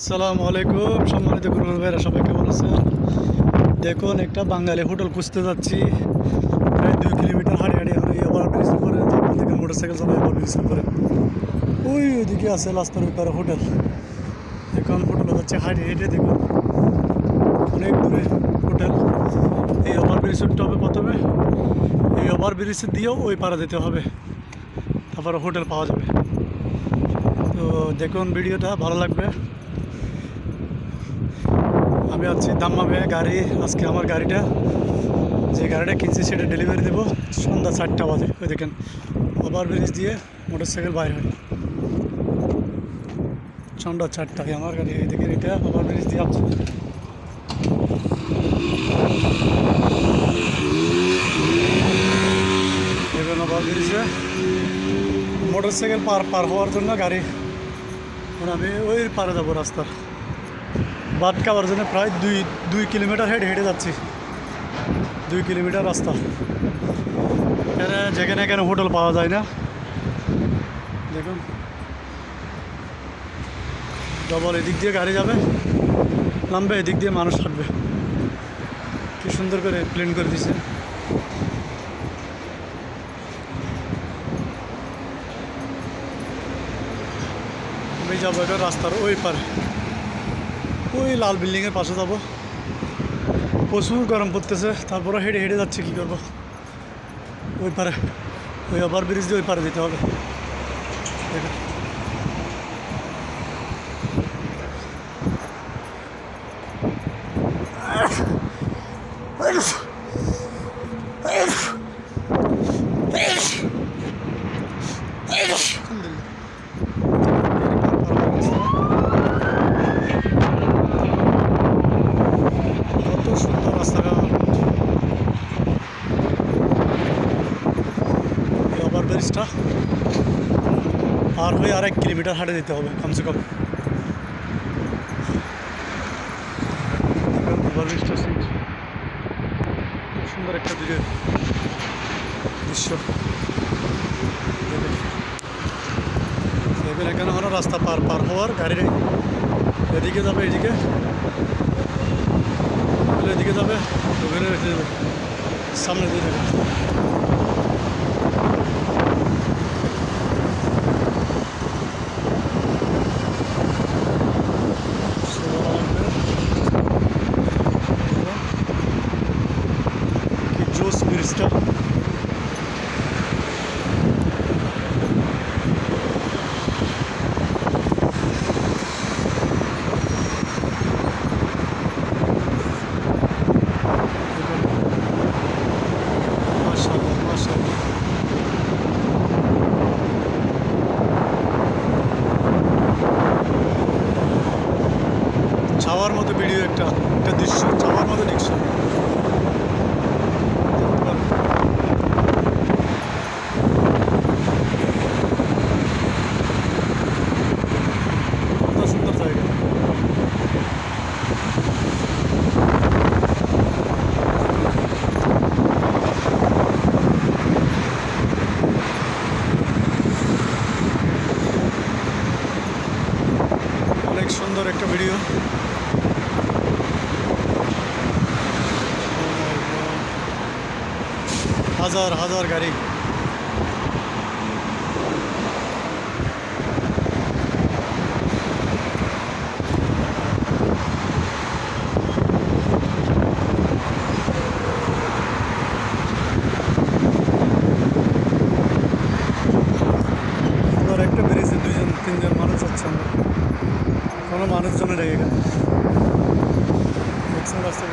আসসালামু আলাইকুম, সম্মানিত গুরু ভাইরা, সবাই কেমন আছেন? দেখুন, একটা বাঙালি হোটেল খুঁজতে যাচ্ছি। প্রায় দুই কিলোমিটার হাঁড়ি হাঁড়ি এই ওভার ব্রিজ করে তারপর থেকে মোটর সাইকেল চালাই ওভার ব্রিজ করে। ওই ওইদিকে আছে রাস্তার ওই পারে হোটেল। এখন হোটেল হচ্ছে হাঁড়ি হেঁটে দেখুন। অনেক দূরে হোটেল। এই ওভার ব্রিজ উঠতে হবে প্রথমে। এই ওভার ব্রিজ দিয়েও ওই পাড়া যেতে হবে। তারপরে হোটেল পাওয়া যাবে। তো দেখুন, ভিডিওটা ভালো লাগবে। আমি আছি দাম্মামে গাড়ি, আজকে আমার গাড়িটা। যে গাড়িটা কিনছি সেটা ডেলিভারি দেবো। সন্ধ্যা চারটা বাজে, ওই দেখেন, ওভার ব্রিজ দিয়ে মোটর সাইকেল বাইর হয়। সন্ধ্যা চারটায় আমার গাড়ি, এই দেখেন এটা, ওভার ব্রিজ দিয়ে ব্রিজে মোটর সাইকেল পার পার হওয়ার জন্য গাড়ি। মানে আমি ওই পারে যাব রাস্তার। বাদ জন্য প্রায় দুই দুই কিলোমিটার হেঁটে হেঁটে যাচ্ছি। দুই কিলোমিটার রাস্তা। এখানে যেখানে এখানে হোটেল পাওয়া যায় না। দেখুন। ডবল এদিক দিয়ে গাড়ি যাবে, নামবে, এদিক দিয়ে মানুষ হাঁটবে। কি সুন্দর করে প্লেন করে দিছে। আমি যাব এটা রাস্তার ওই পারে। ওই লাল বিল্ডিংয়ের পাশে যাব। প্রচুর গরম পড়তেছে তারপরে হেঁটে হেঁটে যাচ্ছে, কী করব? ওই পারে, ওই ওভার ব্রিজ দিয়ে ওই পারে যেতে হবে। দেখো। কত সুন্দর রাস্তাটা এই ওভার ব্রিজটা পার হয়ে আর এক কিলোমিটার হাঁটে যেতে হবে, কমসে কম। সুন্দর একটা দূরের দৃশ্য। এবার এখানে হলো রাস্তা পার পার হওয়ার গাড়ি এদিকে যাবে, এদিকে। এদিকে যাবে, ওখানে সামনে দিয়ে যাবে কি জোস ব্রিজটা মাশাআল্লাহ মাশাআল্লাহ চাওয়ার মতো ভিডিও একটা একটা দৃশ্য চাওয়ার মতো দৃশ্য। সুন্দর একটা ভিডিও। হাজার হাজার গাড়ি একটা বেরিয়েছে দুজন তিনজন মানুষ হচ্ছে আমরা কোনো মানুষজনের এখানে দেখছেন রাস্তা?